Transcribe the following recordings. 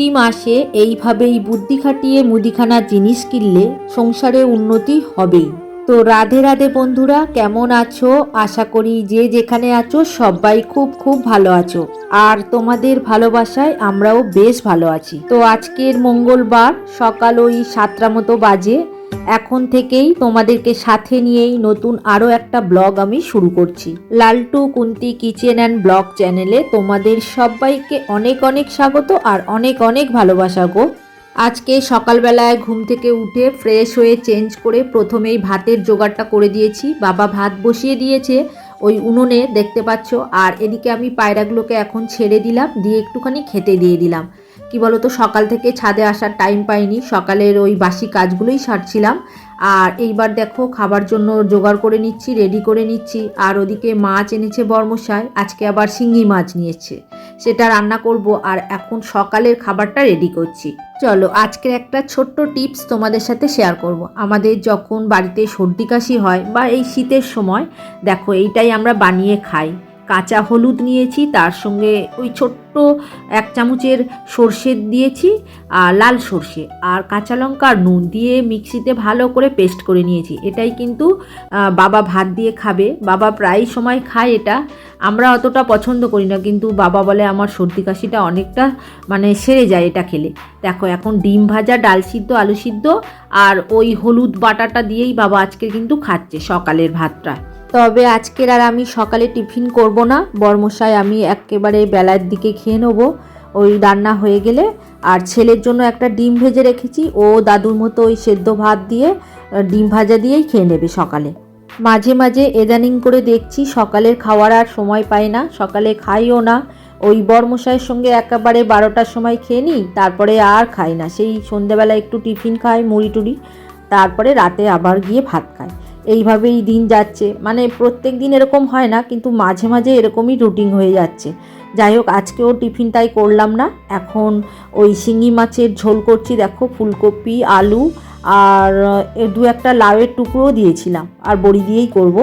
প্রতি মাসে এইভাবেই বুদ্ধি খাটিয়ে মুদিখানা জিনিস কিনলে সংসারে উন্নতি হবেই। তো রাধে রাধে বন্ধুরা, কেমন আছো? আশা করি যে যেখানে আছো সবাই খুব খুব ভালো আছো। আর তোমাদের ভালোবাসায় আমরাও বেশ ভালো আছি। তো আজকের মঙ্গলবার সকাল ওই সাতটা মতো বাজে। এখন থেকেই তোমাদেরকে সাথে নিয়েই নতুন আরও একটা ব্লগ আমি শুরু করছি। Laltu Kunti kitchen and blog চ্যানেলে তোমাদের সবাইকে অনেক অনেক স্বাগত আর অনেক অনেক ভালোবাসা গো। আজকে সকালবেলায় ঘুম থেকে উঠে ফ্রেশ হয়ে চেঞ্জ করে প্রথমেই ভাতের জোগাড়টা করে দিয়েছি। বাবা ভাত বসিয়ে দিয়েছে ওই উনুনে, দেখতে পাচ্ছ। আর এদিকে আমি পায়রাগুলোকে এখন ছেড়ে দিলাম, দিয়ে একটুখানি খেতে দিয়ে দিলাম। কি বলতো, সকাল থেকে ছাদে আসার টাইম পাইনি। সকালের ওই বাসি কাজগুলোই সারছিলাম। আর এইবার দেখো, খাবার জন্য জোগাড় করে নিচ্ছি রেডি করে নিচ্ছি। আর ওদিকে মাছ এনেছে বর্মশাই আজকে আবার শিঙ্গি মাছ নিয়েছে। সেটা রান্না করব, আর এখন সকালের খাবারটা রেডি করছি। চলো, আজকের একটা ছোট্ট টিপস তোমাদের সাথে শেয়ার করব। আমাদের যখন বাড়িতে সর্দি কাশি হয় বা এই শীতের সময়, দেখো, এইটাই আমরা বানিয়ে খাই। কাঁচা হলুদ নিয়েছি, তার সঙ্গে ওই ছোট্ট এক চামচের সর্ষে দিয়েছি, আর লাল সর্ষে, আর কাঁচা লঙ্কা আর নুন দিয়ে মিক্সিতে ভালো করে পেস্ট করে নিয়েছি। এটাই কিন্তু বাবা ভাত দিয়ে খাবে। বাবা প্রায় সময় খায় এটা। আমরা অতটা পছন্দ করি না, কিন্তু বাবা বলে আমার সর্দি কাশিটা অনেকটা মানে সেরে যায় এটা খেলে। দেখো, এখন ডিম ভাজা, ডাল সিদ্ধ, আলু সিদ্ধ, আর ওই হলুদ বাটাটা দিয়েই বাবা আজকে কিন্তু খাচ্ছে সকালের ভাতটা। তবে আজকের আর আমি সকালে টিফিন করব না। বর্মশাই, আমি একেবারে বেলার দিকে খেয়ে নেব। ওই রান্না হয়ে গেলে। আর ছেলের জন্য একটা ডিম ভেজে রেখেছি। ও দাদুর মতো ওই সেদ্ধ ভাত দিয়ে ডিম ভাজা দিয়েই খেয়ে নেবে সকালে। মাঝে মাঝে এদানিং করে দেখছি সকালের খাওয়ার আর সময় পাই না। সকালে খাইও না। ওই বরমশাইয়ের সঙ্গে একেবারে বারোটার সময় খেয়ে নিই। তারপরে আর খাই না। সেই সন্ধেবেলা একটু টিফিন খাই, মুড়ি টুড়ি। তারপরে রাতে আবার গিয়ে ভাত খাই। এইভাবেই দিন যাচ্ছে। মানে প্রত্যেক দিন এরকম হয় না, কিন্তু মাঝে মাঝে এরকমই রুটিন হয়ে যাচ্ছে। যাই হোক, আজকেও টিফিন তাই করলাম না। এখন ওই শিঙি মাছের ঝোল করছি, দেখো, ফুলকপি, আলু, আর দু একটা লাউয়ের টুকরোও দিয়েছিলাম, আর বড়ি দিয়েই করব।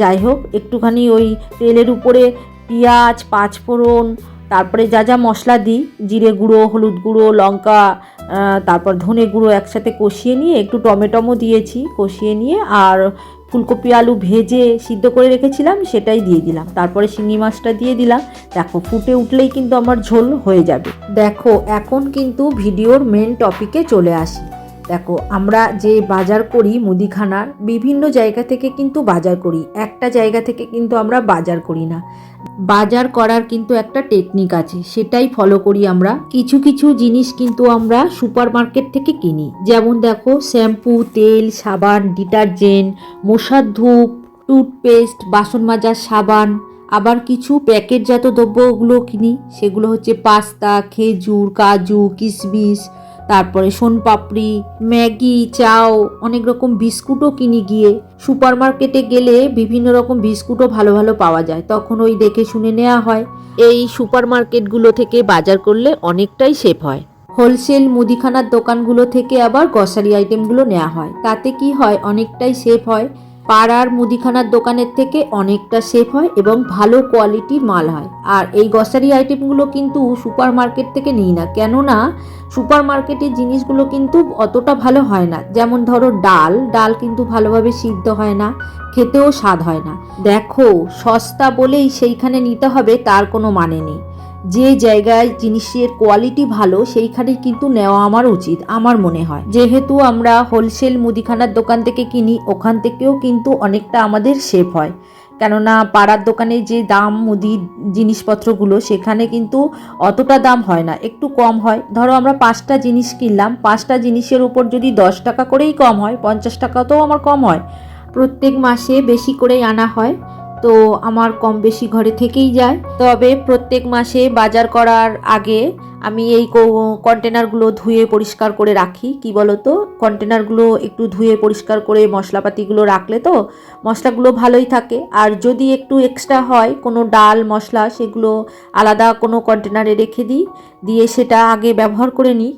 যাই হোক, একটুখানি ওই তেলের উপরে পেঁয়াজ, পাঁচফোড়ন, তারপরে যা যা মশলা দিই, জিরে গুঁড়ো, হলুদ গুঁড়ো, লঙ্কা তারপর ধনে গুঁড়ো একসাথে কষিয়ে নিয়ে একটু টমেটোমও দিয়েছি, কষিয়ে নিয়ে আর ফুলকপি আলু ভেজে সিদ্ধ করে রেখেছিলাম, সেটাই দিয়ে দিলাম। তারপরে শিঙি মাছটা দিয়ে দিলাম। দেখো, ফুটে উঠলেই কিন্তু আমার ঝোল হয়ে যাবে। দেখো, এখন কিন্তু ভিডিওর মেন টপিকে চলে আসি। দেখো, আমরা যে বাজার করি মুদিখানার, বিভিন্ন জায়গা থেকে কিন্তু বাজার করি। একটা জায়গা থেকে কিন্তু আমরা বাজার করি না। বাজার করার কিন্তু একটা টেকনিক আছে, সেটাই ফলো করি আমরা। কিছু কিছু জিনিস কিন্তু আমরা সুপার মার্কেট থেকে কিনি। যেমন দেখো শ্যাম্পু তেল, সাবান ডিটারজেন্ট মশার ধূপ টুথপেস্ট বাসন মাজার সাবান, আবার কিছু প্যাকেটজাত দ্রব্যগুলো কিনি। সেগুলো হচ্ছে পাস্তা, খেজুর, কাজু, কিশমিশ তারপরে সোনপাপড়ি, ম্যাগি, চাও, অনেক রকম বিস্কুটও কিনি গিয়ে সুপার মার্কেটে গেলে বিভিন্ন রকম বিস্কুটও ভালো ভালো পাওয়া যায়। তখন ওই দেখে শুনে নেওয়া হয়, এই সুপার মার্কেটগুলো থেকে বাজার করলে অনেকটাই সেফ হয়। হোলসেল মুদিখানার দোকানগুলো থেকে আবার গ্রসারি আইটেমগুলো নেওয়া হয়। তাতে কি হয়, অনেকটাই সেফ হয়। পাড়ার মুদিখানার দোকানের থেকে অনেকটা সেফ হয় এবং ভালো কোয়ালিটির মাল হয়। আর এই গ্রসারি আইটেমগুলো কিন্তু সুপার মার্কেট থেকে নিই না। কেননা সুপার মার্কেটের জিনিসগুলো কিন্তু অতটা ভালো হয় না। যেমন ধরো ডাল ডাল কিন্তু ভালোভাবে সিদ্ধ হয় না, খেতেও স্বাদ হয় না। দেখো, সস্তা বলেই সেইখানে নিতে হবে, তার কোনো মানে নেই। যে জায়গায় জিনিসের কোয়ালিটি ভালো, সেইখানে কিন্তু নেওয়া আমার উচিত, আমার মনে হয়। যেহেতু আমরা হোলসেল মুদিখানার দোকান থেকে কিনি, ওখান থেকেও কিন্তু অনেকটা আমাদের সেফ হয়। কেননা পাড়ার দোকানে যে দাম, মুদি জিনিসপত্রগুলো, সেখানে কিন্তু অতটা দাম হয় না, একটু কম হয়। ধরো আমরা পাঁচটা জিনিস কিনলাম, পাঁচটা জিনিসের উপর যদি দশ টাকা করেই কম হয়, পঞ্চাশ টাকাতেও আমার কম হয়। প্রত্যেক মাসে বেশি করেই আনা হয়। তো আমার কম বেশি ঘরে থেকেই যায়। তবে প্রত্যেক মাসে বাজার করার আগে আমি এই কন্টেনারগুলো ধুয়ে পরিষ্কার করে রাখি। কি বলো তো কন্টেনারগুলো একটু ধুয়ে পরিষ্কার করে মশলাপাতিগুলো রাখলে তো মশলাগুলো ভালোই থাকে। আর যদি একটু এক্সট্রা হয়, কোনো ডাল, মশলা, সেগুলো আলাদা কোনো কন্টেনারে রেখে দিই। দিয়ে সেটা আগে ব্যবহার করে নিই।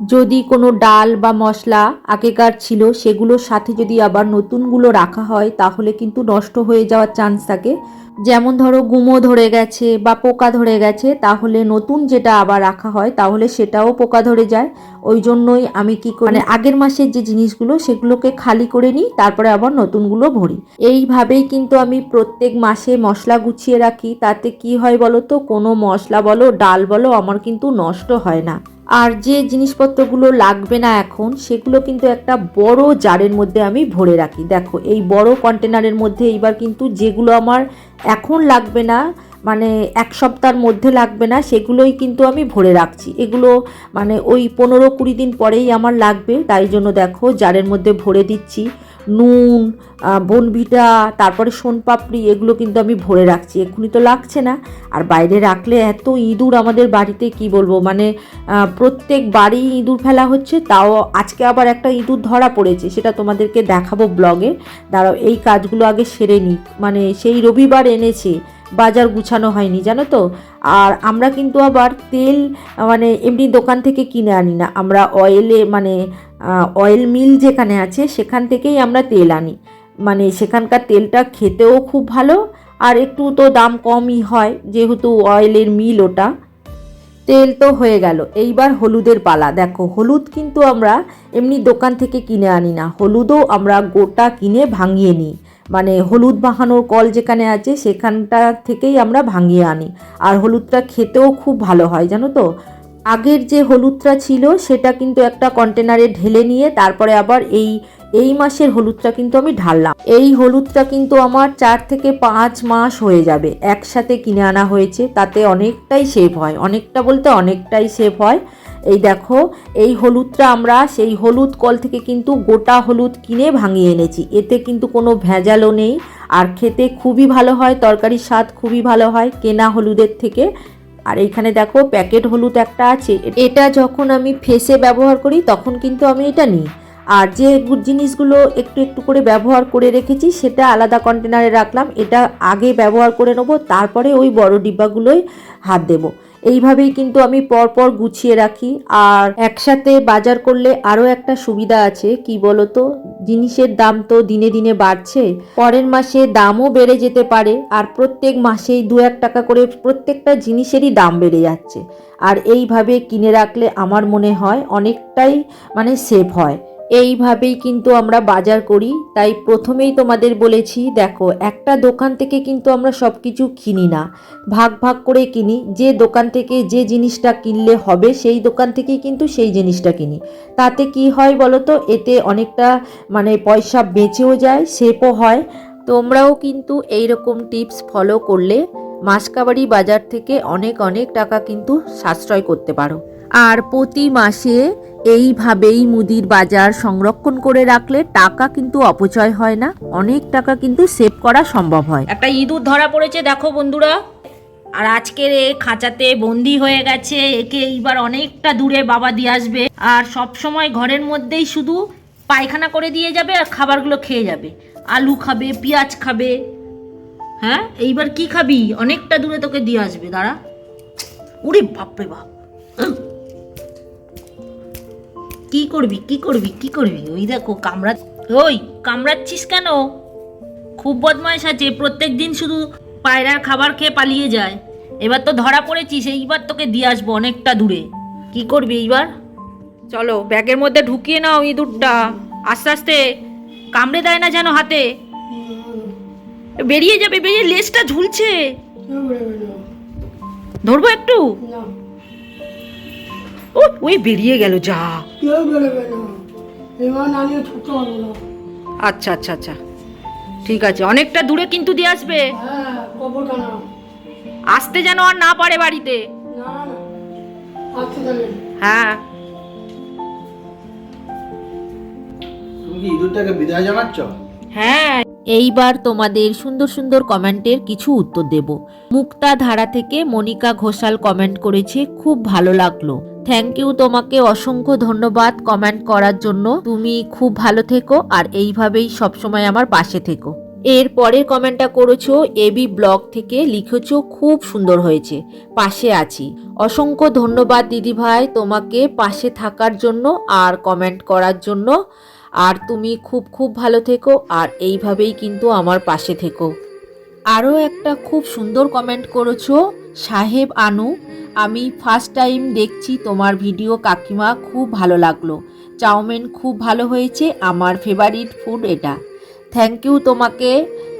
যদি কোনো ডাল বা মশলা আগেকার ছিল, সেগুলোর সাথে যদি আবার নতুনগুলো রাখা হয়, তাহলে কিন্তু নষ্ট হয়ে যাওয়ার চান্স থাকে। যেমন ধরো গুমো ধরে গেছে বা পোকা ধরে গেছে, তাহলে নতুন যেটা আবার রাখা হয়, তাহলে সেটাও পোকা ধরে যায়। ওই জন্যই আমি কি মানে আগের মাসের যে জিনিসগুলো, সেগুলোকে খালি করে নিই, তারপরে আবার নতুনগুলো ভরি। এইভাবেই কিন্তু আমি প্রত্যেক মাসে মশলা গুছিয়ে রাখি। তাতে কি হয় বলো তো, কোনো মশলা বলো, ডাল বলো, আমার কিন্তু নষ্ট হয় না। আর যে জিনিসপত্রগুলো লাগবে না এখন, সেগুলো কিন্তু একটা বড় জারের মধ্যে আমি ভরে রাখি। দেখো, এই বড় কন্টেনারের মধ্যে এইবার কিন্তু যেগুলো আমার এখন লাগবে না মানে এক সপ্তাহের মধ্যে লাগবে না, সেগুলোই কিন্তু আমি ভরে রাখছি। এগুলো মানে ওই পনেরো কুড়ি দিন পরেই আমার লাগবে, তাই জন্য দেখো, জারের মধ্যে ভরে দিচ্ছি। নুন বনভিটা, তারপরে সোনপাপড়ি, এগুলো কিন্তু আমি ভরে রাখছি। এক্ষুনি তো লাগছে না। আর বাইরে রাখলে এত ইঁদুর আমাদের বাড়িতে, কি বলব? মানে প্রত্যেক বাড়ি ইঁদুর ফেলা হচ্ছে। তাও আজকে আবার একটা ইঁদুর ধরা পড়েছে। সেটা তোমাদেরকে দেখাবো ব্লগে। দাঁড়াও, এই কাজগুলো আগে সেরে নিই। মানে সেই রবিবার এনেছে। বাজার গুছানো হয়নি, জানো তো? আর আমরা কিন্তু আবার তেল মানে এমনি দোকান থেকে কিনে আনি না। আমরা অয়েলে মানে অয়েল মিল যেখানে আছে, সেখান থেকেই আমরা তেল আনি। মানে সেখানকার তেলটা খেতেও খুব ভালো, আর একটু তো দাম কমই হয়, যেহেতু অয়েলের মিল ওটা। তেল তো হয়ে গেল। এইবার হলুদের পালা। দেখো, হলুদ কিন্তু আমরা এমনি দোকান থেকে কিনে আনি না। হলুদও আমরা গোটা কিনে ভাঙিয়ে নিই। মানে হলুদ মাখানোর কল যেখানে আছে, সেখানটা থেকেই আমরা ভাঙিয়ে আনি। আর হলুদটা খেতেও খুব ভালো হয়, জানো তো? আগের যে হলুদটা ছিল, সেটা কিন্তু একটা কন্টেনারে ঢেলে নিয়ে তারপরে আবার এই এই মাসের হলুদটা কিন্তু আমি ঢাললাম। এই হলুদটা কিন্তু আমার চার থেকে পাঁচ মাস হয়ে যাবে, একসাথে কিনে আনা হয়েছে। তাতে অনেকটাই সেভ হয়। অনেকটা বলতে অনেকটাই সেভ হয়। এই দেখো, এই হলুদটা আমরা সেই হলুদ কল থেকে কিন্তু গোটা হলুদ কিনে ভাঙিয়ে এনেছি। এতে কিন্তু কোনো ভেজালও নেই। আর খেতে খুবই ভালো হয়, তরকারির স্বাদ খুবই ভালো হয়, কেনা হলুদের থেকে। আর এইখানে দেখো প্যাকেট হলুদ একটা আছে। এটা যখন আমি ফেসে ব্যবহার করি, তখন কিন্তু আমি এটা নিই। আর যে জিনিসগুলো একটু একটু করে ব্যবহার করে রেখেছি, সেটা আলাদা কন্টেনারে রাখলাম। এটা আগে ব্যবহার করে নেব, তারপরে ওই বড় ডিব্বাগুলোই হাত দেবো। এইভাবেই কিন্তু আমি পরপর গুছিয়ে রাখি। আর একসাথে বাজার করলে আরও একটা সুবিধা আছে, কি বলতো? জিনিসের দাম তো দিনে দিনে বাড়ছে। পরের মাসে দামও বেড়ে যেতে পারে, আর প্রত্যেক মাসেই দু এক টাকা করে প্রত্যেকটা জিনিসেরই দাম বেড়ে যাচ্ছে। আর এইভাবে কিনে রাখলে আমার মনে হয় অনেকটাই মানে সেভ হয়। এইভাবেই কিন্তু আমরা বাজার করি। তাই প্রথমেই তোমাদের বলেছি, দেখো, একটা দোকান থেকে কিন্তু আমরা সব কিছু কিনি না। ভাগ ভাগ করে কিনি। যে দোকান থেকে যে জিনিসটা কিনলে হবে, সেই দোকান থেকেই কিন্তু সেই জিনিসটা কিনি। তাতে কি হয় বলো তো এতে অনেকটা মানে পয়সা বেঁচেও যায় সেভও হয়। তোমরাও কিন্তু এই রকম টিপস ফলো করলে মাসকাবাড়ি বাজার থেকে অনেক অনেক টাকা কিন্তু সাশ্রয় করতে পারো। আর প্রতি মাসে এইভাবেই মুদির বাজার সংরক্ষণ করে রাখলে টাকা কিন্তু অপচয় হয় না, অনেক টাকা কিন্তু সেভ করা সম্ভব হয়। একটা ইঁদুর ধরা পড়েছে, দেখো বন্ধুরা। আর আজকের এ খাঁচাতে বন্দি হয়ে গেছে, একে এইবার অনেকটা দূরে বাবা দিয়ে আসবে। আর সব সময় ঘরের মধ্যেই শুধু পায়খানা করে দিয়ে যাবে আর খাবারগুলো খেয়ে যাবে। আলু খাবে, পেঁয়াজ খাবে। হ্যাঁ এইবার কি খাবি? অনেকটা দূরে তোকে দিয়ে আসবে, দাঁড়া। উরে বাপরে বাপ। কি করবি কি করবি কি করবি? ওই দেখো কামড়া ওই কামড়াচ্ছিস কেন? খুব বদমাইশ আছে প্রত্যেক দিন শুধু পায়রার খাবার খেয়ে পালিয়ে যায়। এবার তো ধরা পড়েছিস এইবার তোকে দিয়ে আসব অনেকটা দূরে। কি করবি এইবার? চলো ব্যাগের মধ্যে ঢুকিয়ে নাও ইঁদুরটা। আস্তে আস্তে কামড়ে দেয় না যেন হাতে। বেরিয়ে যাবে বেরিয়ে লেজটা ঝুলছে। ধরবো একটু? ও ওই বেরিয়ে গেল যা। কেউ বেরোবে না। এবার নানিয়ে ছুটতে পারব না। আচ্ছা আচ্ছা আচ্ছা। ঠিক আছে অনেকটা দূরে কিন্তু দিয়ে আসবে। হ্যাঁ কবরখানা আসতে যেন আর না পারে বাড়িতে। না না তাহলে হ্যাঁ। তুমি কি ইঁদুরটাকে বিদায় জানাচ্ছ? হ্যাঁ। এইবার তোমাদের সুন্দর সুন্দর কমেন্টের কিছু উত্তর দেব। মুক্তা ধারা থেকে মনিকা ঘোষাল কমেন্ট করেছে খুব ভালো লাগল। থ্যাংক ইউ তোমাকে অসংখ্য ধন্যবাদ কমেন্ট করার জন্য। তুমি খুব ভালো থেকো আর এইভাবেই সবসময় আমার পাশে থেকো। এর পরের কমেন্টটা করেছ এবি ব্লগ থেকে লিখেছো, খুব সুন্দর হয়েছে। পাশে আছি। অসংখ্য ধন্যবাদ দিদিভাই তোমাকে পাশে থাকার জন্য আর কমেন্ট করার জন্য। আর তুমি খুব খুব ভালো থেকো আর এইভাবেই কিন্তু আমার পাশে থেকো। আরও একটা খুব সুন্দর কমেন্ট করেছ, সাহেব আনু। আমি ফার্স্ট টাইম দেখছি তোমার ভিডিও কাকিমা খুব ভালো লাগল। চাউমিন খুব ভালো হয়েছে, আমার ফেভারিট ফুড এটা। থ্যাংক ইউ তোমাকে,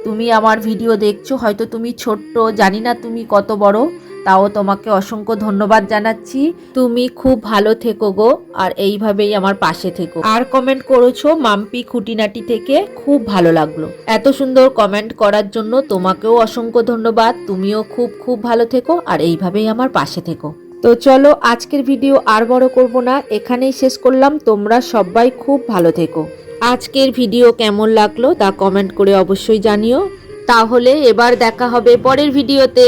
তুমি আমার ভিডিও দেখছ, হয়তো তুমি ছোট্ট, জানি না তুমি কত বড়। তাও তোমাকে অসংখ্য ধন্যবাদ জানাচ্ছি। তুমি খুব ভালো থেকো গো, আর এইভাবেই আমার পাশে থেকো। আর কমেন্ট করেছ মাম্পি খুঁটিনাটি থেকে, খুব ভালো লাগল। এত সুন্দর কমেন্ট করার জন্য তোমাকেও অসংখ্য ধন্যবাদ। তুমিও খুব খুব ভালো থেকো, আর এইভাবেই আমার পাশে থেকো। তো চলো আজকের ভিডিও আর বড় করব না, এখানেই শেষ করলাম। তোমরা সবাই খুব ভালো থেকো। আজকের ভিডিও কেমন লাগল তা কমেন্ট করে অবশ্যই জানিও। তাহলে এবার দেখা হবে পরের ভিডিওতে